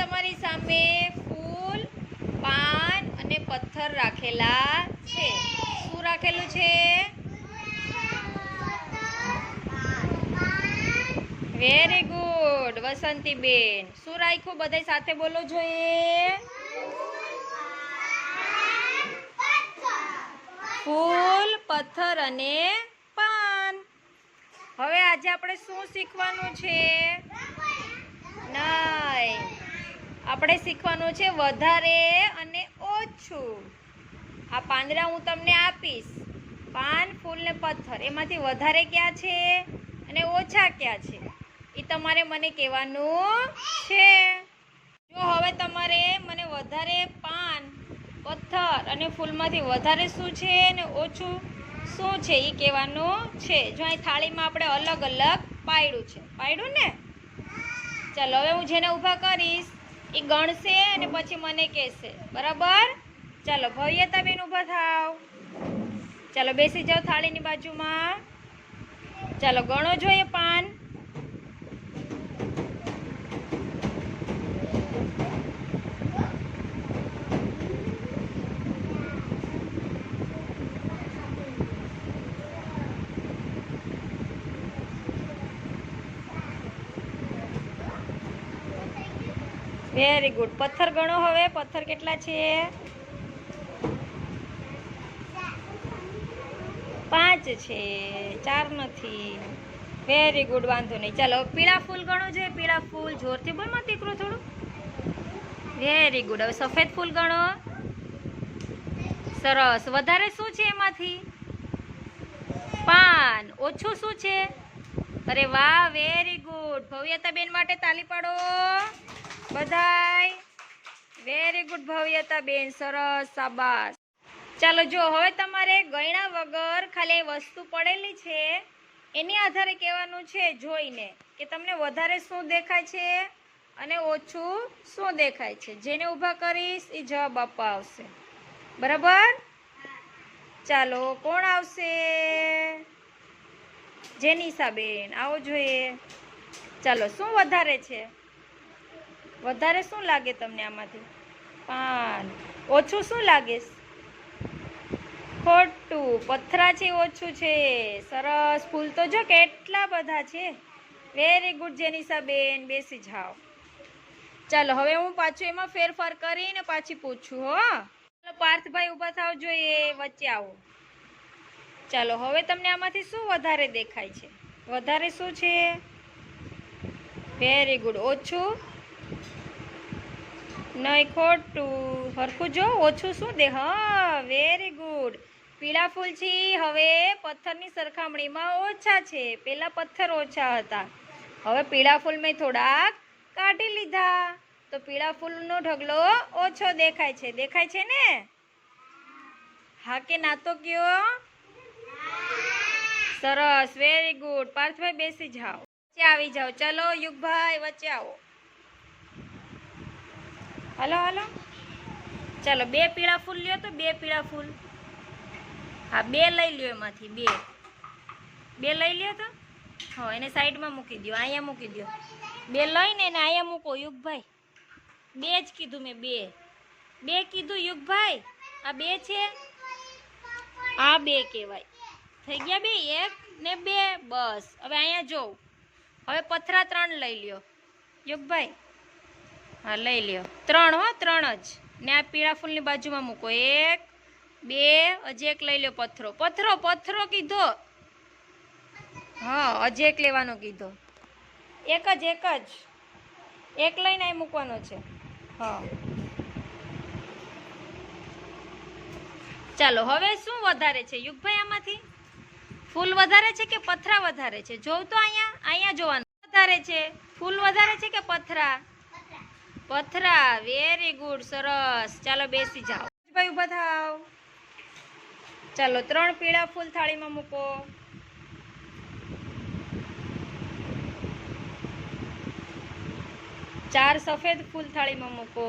તમારી સામે ફૂલ, પાન અને પથ્થર રાખેલા છે. શું રાખેલું છે? વેરી ગુડ વસંતીબેન. શું રાખ્યું? બધાય સાથે બોલો જોઈએ ફૂલ, પથ્થર અને પાન. હવે આજે આપણે શું શીખવાનું છે? નહીં આપણે શીખવાનું છે વધારે અને ઓછું. આ પાંદડા હું તમને આપીશ. પાન, ફૂલ ને પથ્થર, એમાંથી વધારે ક્યાં છે અને ઓછા ક્યાં છે? એ તમારે મને કહેવાનું છે. જો હવે તમારે મને વધારે પાન, પથ્થર અને ફૂલમાંથી વધારે શું છે ને ઓછું શું છે એ કહેવાનું છે. જો અહીં થાળીમાં આપણે અલગ અલગ પાડ્યું છે. પાડ્યું ને? ચાલો, હવે હું જેને ઊભા કરીશ એ ગણશે અને પછી મને કહેશે. બરાબર? ચાલો ભવ્યતાબેન ઊભા થાવ. ચાલો, બેસી જાઓ થાળીની બાજુમાં. ચાલો, ગણો જોઈએ પાન. વેરી ગુડ પથ્થર ગણો હવે. પથ્થર કેટલા છે? પાંચ છે. ચાર નથી. વેરી ગુડ વાંધો નહીં. ચાલો પીળા ફૂલ ગણો છે. પીળા ફૂલ જોરથી બોલમાં દીકરો થોડું. વેરી ગુડ હવે સફેદ ફૂલ ગણો. સરસ. વધારે શું છે એમાંથી? પાન. ઓછું શું છે? અરે વાહ. વેરી ગુડ ભવ્યતા બેન માટે તાલી પાડો. બધાય. વેરી ગુડ ભવ્યતા બેન, સરસ સાબાસ ચાલો જો, હવે તમારે ગયણા વગર ખાલી વસ્તુ પડેલી છે, એની આધારે કહેવાનું છે જોઈને કે તમને વધારે શું દેખાય છે અને ઓછું શું દેખાય છે. જેને ઊભા કરીશ એ જવાબ આપવા આવશે. બરાબર? ચાલો, કોણ આવશે? જેનિસાબેન આવો જોઈએ. ચાલો, શું વધારે છે? વધારે શું લાગે તમને આમાંથી? પાન. ઓછું શું લાગે? ખોટું. પથરા છે ઓછું છે. સરસ. ફૂલ તો જો કેટલા બધા છે. વેરી ગુડ જેનિસાબેન. બેસી જાઓ. ચાલો, હવે હું પાછું એમાં ફેરફાર કરીને પાછી પૂછું, હો. ચાલો, પાર્થભાઈ ઊભા થાવ જોઈએ, વચ્ચે આવો. ચાલો, હવે તમને આમાંથી શું વધારે દેખાય છે? વધારે શું છે? વેરી ગુડ ઓછું? નહીં ખોટું. હરખું જો, ઓછું શું દે? હા વેરી ગુડ પીળા ફૂલ છે. હવે પથ્થરની સરખામણીમાં ઓછા છે. પેલા પથ્થર ઓછા હતા. હવે પીળા ફૂલ મેં થોડાક કાઢી લીધા. તો પીળા ફૂલનો ઢગલો ઓછો દેખાય છે. દેખાય છે ને? હા કે ના તો કયો? સરસ વેરી ગુડ પાર્થભાઈ બેસી જાઓ. વચ્ચે આવી જાઓ. ચલો યુગભાઈ, વચ્ચે આવો. હાલો, હલો. ચાલો, બે પીળા ફૂલ લ્યો તો, બે પીળા ફૂલ. હા, બે લઈ લ્યો એમાંથી, બે. બે લઈ લ્યો તો. હા, એને સાઈડમાં મૂકી દો અહીંયા મૂકી દો બે લઈને એને અહીંયા મૂકો, યુગભાઈ. બે જ કીધું મેં, બે. બે કીધું, યુગભાઈ? આ બે છે? આ બે કહેવાય. થઈ ગયા બે, એક ને બે, બસ. હવે અહીંયા જોઉં. હવે પથરા ત્રણ લઈ લ્યો. યુગભાઈ હા, લઈ લ્યો. ત્રણ હો, ત્રણ જ. ને આ પીળા ફૂલની બાજુમાં મૂકો. એક, બે, હજી એક લઈ લ્યો પથ્થરો. પથ્થરો પથ્થરો કીધો. હા, હજી એક લેવાનો કીધો. એક જ એક જ. એક લઈને અહીં મૂકવાનો છે. હા. ચાલો, હવે શું વધારે છે? યુગભાઈ, આમાંથી? ફૂલ વધારે છે કે પથરા વધારે છે? જોવ તો અહીંયા અહીંયા જોવાનું. વધારે છે. ફૂલ વધારે છે કે પથરા? પથરા વેરી ગુડ સરસ. ચાલો બેસી જાઓ. ભાઈ ઊભા થાવ ચાલો, ત્રણ પીળા ફૂલ થાળીમાં મૂકો. ચાર સફેદ ફૂલ થાળીમાં મૂકો.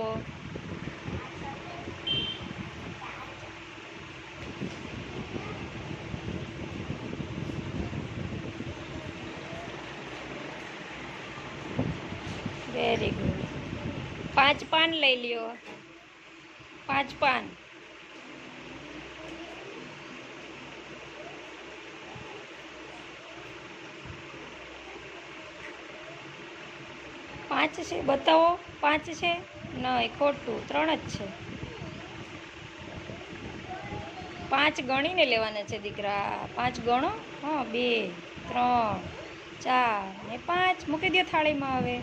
વેરી ગુડ પાંચ પાન લઈ લ્યો. પાંચ પાન. પાંચ છે, બતાવો. પાંચ છે નહીં ખોટું. ત્રણ જ છે. પાંચ ગણીને લેવાના છે દીકરા. પાંચ ગણો? હા, બે, ત્રણ, ચાર ને પાંચ. મૂકી દો થાળીમાં હવે.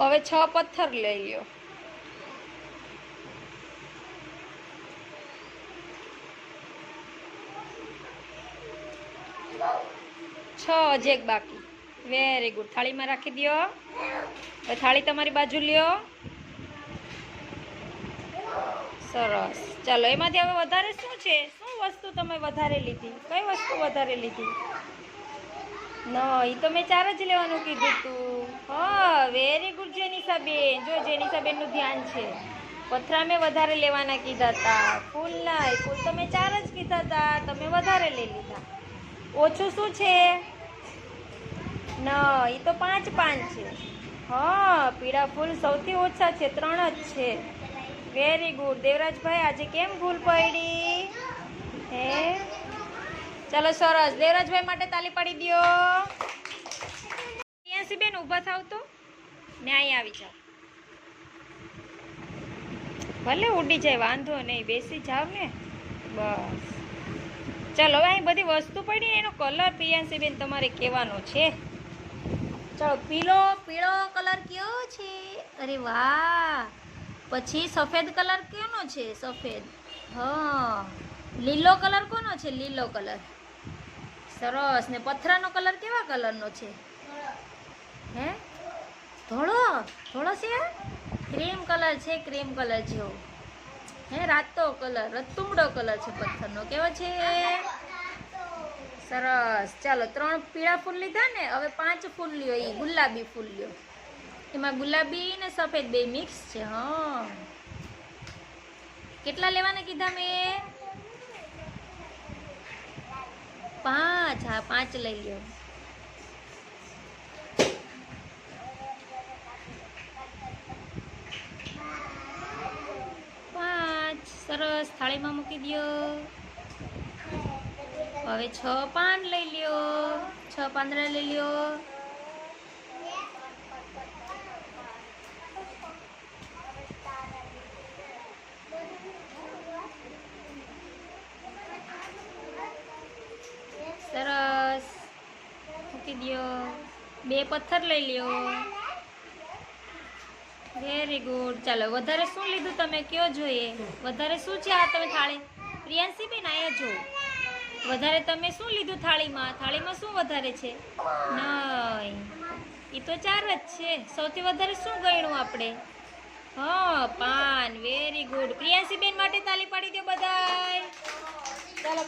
હવે છ પથ્થર લઈ લ્યો. છ હજી એક બાકી. વેરી ગુડ થાળીમાં રાખી દો હવે થાળી તમારી બાજુ લ્યો. સરસ. ચાલો, એમાંથી હવે વધારે શું છે? શું વસ્તુ તમે વધારે લીધી? કઈ વસ્તુ વધારે લીધી? ન એ તો મેં ચાર જ લેવાનું કીધું તું. હા વેરી ગુડ જેનિસાબેન. જો જેનિસાબેનનું ધ્યાન છે. પથરા મેં વધારે લેવાના કીધા હતા ફૂલ ના ફૂલ તો મેં ચાર જ કીધા હતા તમે વધારે લઈ લીધા. ઓછું શું છે? ન એ તો પાંચ પાંચ છે. હા, પીળા ફૂલ સૌથી ઓછા છે, ત્રણ જ છે. વેરી ગુડ દેવરાજભાઈ, આજે કેમ ભૂલ પડી? હે? ચાલો સરસ. દેવરાજભાઈ માટે તાલી પાડી દો બેન ઊભા થાવ તો? ને આવી જાઓ ભલે ઉડી જાય, વાંધો નહીં, બેસી જાવ ને. બસ. ચાલો, હવે અહીં બધી વસ્તુ પડી એનો કલર પ્રિયાંશી બેન તમારે કહેવાનો છે. ચાલો, પીળો પીળો કલર કયો છે? અરે વાહ! પછી સફેદ કલર કેનો છે? સફેદ. હા. લીલો કલર કોનો છે? લીલો કલર સરસ. ને પથરાનો કલર કેવા કલરનો છે? હે? ધોળો ધોળો છે? ક્રીમ કલર છે, ક્રીમ કલર જેવો. હે, રાતો કલર રતુમડો કલર છે પથ્થરનો. કેવો છે? સરસ. ચાલો, ત્રણ પીળા ફૂલ લીધા ને, હવે પાંચ ફૂલ લ્યો. એ ગુલાબી ફૂલ લ્યો. એમાં ગુલાબી ને સફેદ બે મિક્સ છે, હા. કેટલા લેવાના કીધા મેં? પાંચ. હા, પાંચ લઈ લ્યો પાંચ સરસ થાળીમાં મૂકી દ્યો. હવે છ પાન લઈ લ્યો. છ પાંદડા લઈ લ્યો. સરસ. મૂકી દ્યો. બે પથ્થર લઈ લ્યો. વેરી ગુડ ચાલો, વધારે શું લીધું તમે? કયો જોઈએ? વધારે શું છે આ તમે થાળી? પ્રિયાંશી બેન આયા જો. વધારે તમે શું લીધું થાળીમાં? થાળીમાં શું વધારે છે? નહીં એ તો ચાર જ છે. સૌથી વધારે શું ગણ્યું આપણે? હા, પાન. વેરી ગુડ પ્રિયાંશી બેન માટે તાલી પાડી દો બધાય.